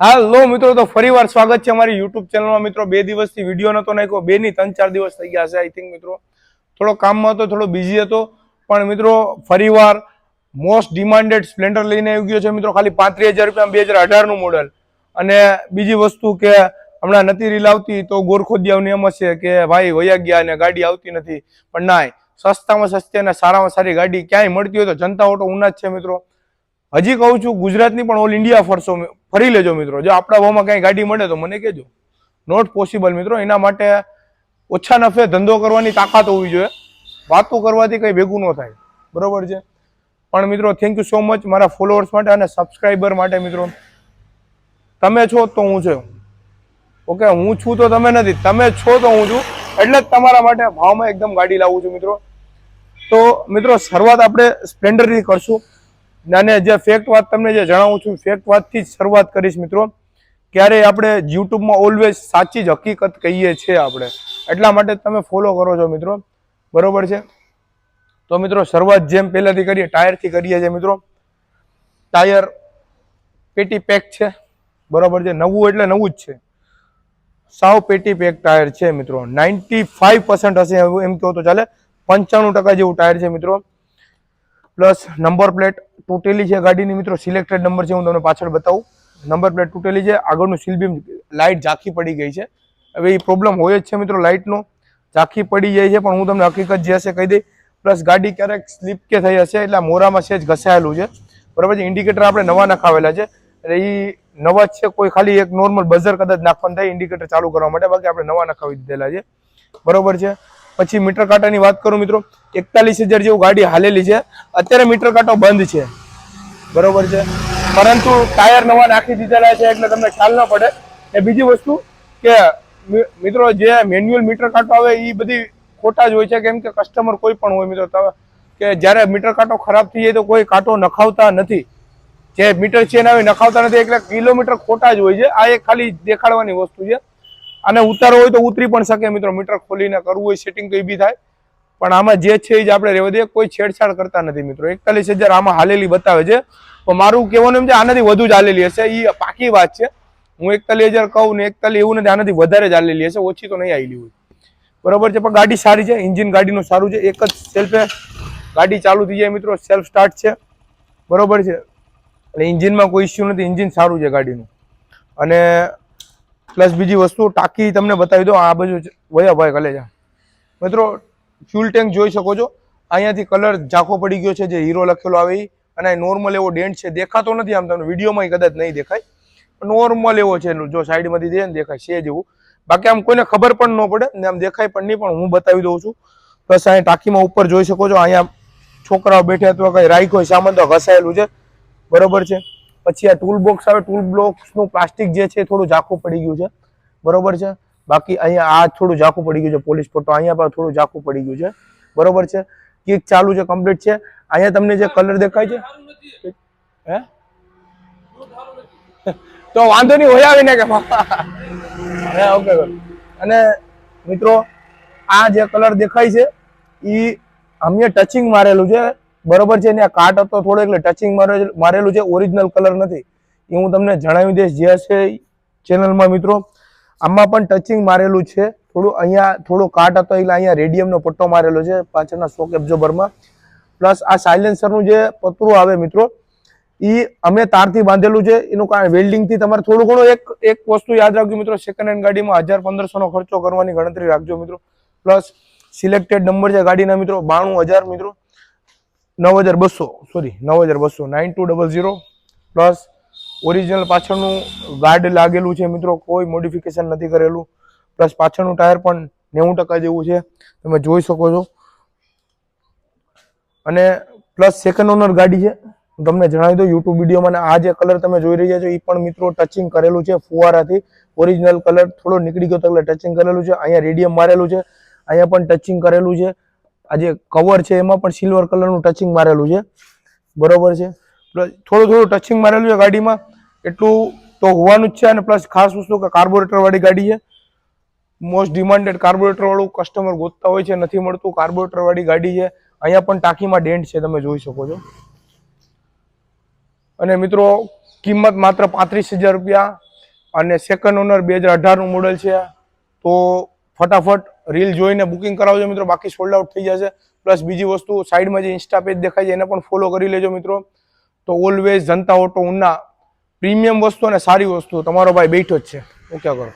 હાલો મિત્રો, તો ફરીવાર સ્વાગત છે અમારી યુટ્યુબ ચેનલમાં મિત્રો, બે દિવસથી વીડિયો નતો નાખ્યો. બે ની ત્રણ ચાર દિવસ થઈ ગયા છે આઈ થિંક મિત્રો. થોડો કામમાં હતો, થોડો બિઝી હતો. પણ, મિત્રો, ફરીવાર મોસ્ટ ડિમાન્ડેડ સ્પ્લેન્ડર લઈને આવી ગયો છે, મિત્રો. ખાલી પાંત્રીસ હજાર રૂપિયા, બે હજાર અઢારનું મોડલ અને બીજી વસ્તુ કે, હમણાં નથી રીલ આવતી, તો ગોરખોદિયાવ નિયમ હશે કે, ભાઈ, વયા ગયા અને ગાડી આવતી નથી. પણ ના સસ્તામાં સસ્તી અને સારામાં સારી ગાડી ક્યાંય મળતી હોય તો જનતા ઓટો ઉના જ છે, મિત્રો. હજી કહું છું, ગુજરાતની પણ ઓલ ઇન્ડિયા ફરશો ફરી લેજો મિત્રો. જો આપણા ભાવમાં કઈ ગાડી મળે તો મને કહેજો. નોટ પોસિબલ મિત્રો. એના માટે ઓછા નફે ધંધો કરવાની તાકાત હોવી જોઈએ. વાતો કરવાથી કંઈ ભેગું ન થાય. બરોબર છે? પણ મિત્રો થેન્ક યુ સો મચ મારા ફોલોઅર્સ માટે અને સબસ્ક્રાઈબર માટે મિત્રો. તમે છો તો હું છું. ઓકે હું છું તો તમે નથી. તમે છો તો હું છું. એટલે જ તમારા માટે ભાવમાં એકદમ ગાડી લાવું છું મિત્રો. તો મિત્રો, શરૂઆત આપણે સ્પ્લેન્ડરથી કરશું. અને જે ફેક્ટ વાત તમને જે જણાવું છું ફેક્ટ વાતથી જ શરૂઆત કરીશ મિત્રો. ક્યારેય આપણે યુટ્યુબમાં ઓલવેઝ સાચી જ હકીકત કહીએ છીએ આપણે. એટલા માટે તમે ફોલો કરો છો મિત્રો. બરોબર છે? તો મિત્રો, શરૂઆત જેમ પહેલાથી કરીએ, ટાયરથી કરીએ છીએ મિત્રો. ટાયર પેટી પેક છે. બરોબર છે? નવું એટલે નવું જ છે. સાવ પેટી પેક ટાયર છે મિત્રો. નાઇન્ટી ફાઈવ પર્સન્ટ હશે એમ કહો તો ચાલે. પંચાણું ટકા જેવું ટાયર છે મિત્રો. પ્લસ નંબર પ્લેટ તૂટેલી છે ગાડીની મિત્રો, સિલેક્ટેડ નંબર છે, હું તમને પાછળ બતાવું. નંબર પ્લેટ તૂટેલી છે, આગળનું સિલબીમ લાઇટ ઝાંખી પડી ગઈ છે. હવે એ પ્રોબ્લેમ હોય જ છે મિત્રો લાઇટનો ઝાંખી પડી જાય છે, પણ હું તમને હકીકત જે હશે કહી દઈ પ્લસ ગાડી ક્યારેક સ્લીપ કે થઈ હશે, એટલે મોરામાં છે જ ઘસાયેલું છે. બરાબર છે ઇન્ડિકેટર આપણે નવા નખાવેલા છે. એટલે એ નવા જ છે, કોઈ ખાલી એક નોર્મલ બઝર કદાચ નાખવાનું થાય ઇન્ડિકેટર ચાલુ કરવા માટે, બાકી આપણે નવા નખાવી દીધેલા છે. બરોબર છે. પછી મીટર કાંટાની વાત કરું મિત્રો એકતાલીસ હજાર જેવું ગાડી હાલેલી છે. અત્યારે મીટર કાંટો બંધ છે. બરોબર છે? પરંતુ ટાયર નવા નાખી દીધેલા છે એટલે તમને ખ્યાલ ન પડે. એ બીજી વસ્તુ કે મિત્રો, જે મેન્યુઅલ મીટર કાંટો આવે એ બધી ખોટા જ હોય છે. કેમ કે કસ્ટમર કોઈ પણ હોય, મિત્રો કે જ્યારે મીટર કાંટો ખરાબ થઈ જાય તો કોઈ કાંટો નખાવતા નથી. જે મીટર ચેન આવે નખાવતા નથી એટલે કિલોમીટર ખોટા જ હોય છે. આ એક ખાલી દેખાડવાની વસ્તુ છે. અને ઉતારો હોય તો ઉતરી પણ શકે, મિત્રો, મીટર ખોલીને કરવું હોય, સેટિંગ તો એ બી થાય. પણ આમાં જે છે એ જ આપણે રહેવા દઈએ. કોઈ છેડછાડ કરતા નથી મિત્રો. એકતાલીસ હજાર આમાં હાલેલી બતાવે છે. પણ મારું કહેવાનું એમ છે, આનાથી વધુ જ હાલેલી હશે. એ પાકી વાત છે. હું એકતાલીસ હજાર કહું ને એકતાલીસ એવું નથી, આનાથી વધારે જ હાલેલી હશે. ઓછી તો નહીં આવેલી હોય. બરોબર છે, પણ ગાડી સારી છે એન્જિન ગાડીનું સારું છે. એક જ સેલ્ફે ગાડી ચાલુ થઈ જાય મિત્રો સેલ્ફ સ્ટાર્ટ છે. બરોબર છે. એટલે ઇન્જિનમાં કોઈ ઇસ્યુ નથી ઇન્જિન સારું છે ગાડીનું. અને પ્લસ બીજી વસ્તુ, ટાંકી તમને બતાવી દો આ બાજુ વયા ભાઈ કલેજા મિત્રો ફ્યુલ ટેન્ક જોઈ શકો છો. અહીંયાથી કલર ઝાંખો પડી ગયો છે, જે હીરો લખેલો આવે એ અને નોર્મલ એવો ડેન્ટ છે, દેખાતો નથી આમ તમને, વિડીયોમાં કદાચ નહીં દેખાય. નોર્મલ એવો છે, જો સાઈડમાંથી દે ને દેખાય, છે જેવું બાકી આમ કોઈને ખબર પણ ન પડે ને આમ દેખાય પણ નહીં, પણ હું બતાવી દઉં છું. પ્લસ અહીંયા ટાંકીમાં ઉપર જોઈ શકો છો, અહીંયા છોકરાઓ બેઠે અથવા કઈ રાઈક હોય, સામાન તો ઘસાયેલું છે. બરોબર છે. પછી આ ટૂલ બોક્સ આવે ટૂલ બોક્સનું પ્લાસ્ટિક જે છે થોડું ઝાંખું પડી ગયું છે. બરોબર છે. બાકી અહીંયા આ થોડું ઝાખું પડી ગયું છે, પોલીસ પટ્ટો અહીંયા પણ થોડું ઝાખું પડી ગયું છે. બરોબર છે? કિક ચાલુ છે કમ્પ્લીટ છે. અહીંયા તમને જે કલર દેખાય છે? હે? તો વાંધો નહીં, હોય આવીને કે હે ઓકે અને મિત્રો, આ જે કલર દેખાય છે એ અમે ટચિંગ મારેલું છે. બરોબર છે? ને આ કાટ હતો થોડો એટલે ટચિંગ મારેલું છે. ઓરિજિનલ કલર નથી. એ હું તમને જણાવી દઈશ. જે હશે ચેનલમાં મિત્રો. આમાં પણ ટચિંગ મારેલું છે. થોડું અહીંયા, થોડો કાટ હતો એટલે અહીંયા રેડિયમનો પટ્ટો મારેલો છે, પાછળના શોક એબ્ઝોર્બરમાં પ્લસ આ સાયલેન્સરનું જે પતરું આવે મિત્રો એ અમે તારથી બાંધેલું છે. એનું કારણ વેલ્ડિંગથી તમારે થોડું ઘણું એક એક વસ્તુ યાદ રાખજો મિત્રો સેકન્ડ હેન્ડ ગાડીમાં હજાર પંદરસોનો ખર્ચો કરવાની ગણતરી રાખજો મિત્રો. પ્લસ સિલેક્ટેડ નંબર છે ગાડીના મિત્રો, બાણું હજાર મિત્રો. નવ હજાર બસો સોરી નવ હજાર બસો nine two double zero plus original પાછળનું ગાર્ડ લાગેલું છે મિત્રો, કોઈ મોડિફિકેશન નથી કરેલું. પ્લસ પાછળનું ટાયર પણ નેવું ટકા જેવું છે. તમે જોઈ શકો છો. અને પ્લસ સેકન્ડ ઓનર ગાડી છે. તમને જણાવી દઉં યુટ્યુબ વિડીયોમાં આ જે કલર તમે જોઈ રહ્યા છો, એ પણ મિત્રો ટચિંગ કરેલું છે ફુવારાથી. ઓરિજિનલ કલર થોડો નીકળી ગયો એટલે ટચિંગ કરેલું છે. અહીંયા રેડિયમ મારેલું છે. અહીંયા પણ ટચિંગ કરેલું છે. આ જે કવર છે, એમાં પણ સિલ્વર કલરનું ટચિંગ મારેલું છે. બરોબર છે. થોડું થોડું ટચિંગ મારેલું છે ગાડીમાં. એટલું તો હોવાનું જ છે અને પ્લસ ખાસ વસ્તુ કે કાર્બોરેટર વાળી ગાડી છે. મોસ્ટ ડિમાન્ડેડ કાર્બોરેટર વાળું કસ્ટમર ગોતતા હોય છે, નથી મળતું કાર્બોરેટર વાળી ગાડી છે. અહીંયા પણ ટાંકીમાં ડેન્ટ છે, તમે જોઈ શકો છો. અને મિત્રો, કિંમત માત્ર પાંત્રીસ હજાર રૂપિયા અને સેકન્ડ ઓનર બે હજાર અઢારનું મોડલ છે. તો ફટાફટ રીલ જોઈને બુકિંગ કરાવજો મિત્રો, બાકી સોલ્ડ આઉટ થઈ જશે. પ્લસ બીજી વસ્તુ સાઈડમાં જે ઇન્સ્ટા પેજ દેખાય છે, એને પણ ફોલો કરી લેજો મિત્રો. તો always Janata auto Una premium વસ્તુ અને સારી વસ્તુ. તમારો ભાઈ બેઠો જ છે. ઓકે કરો?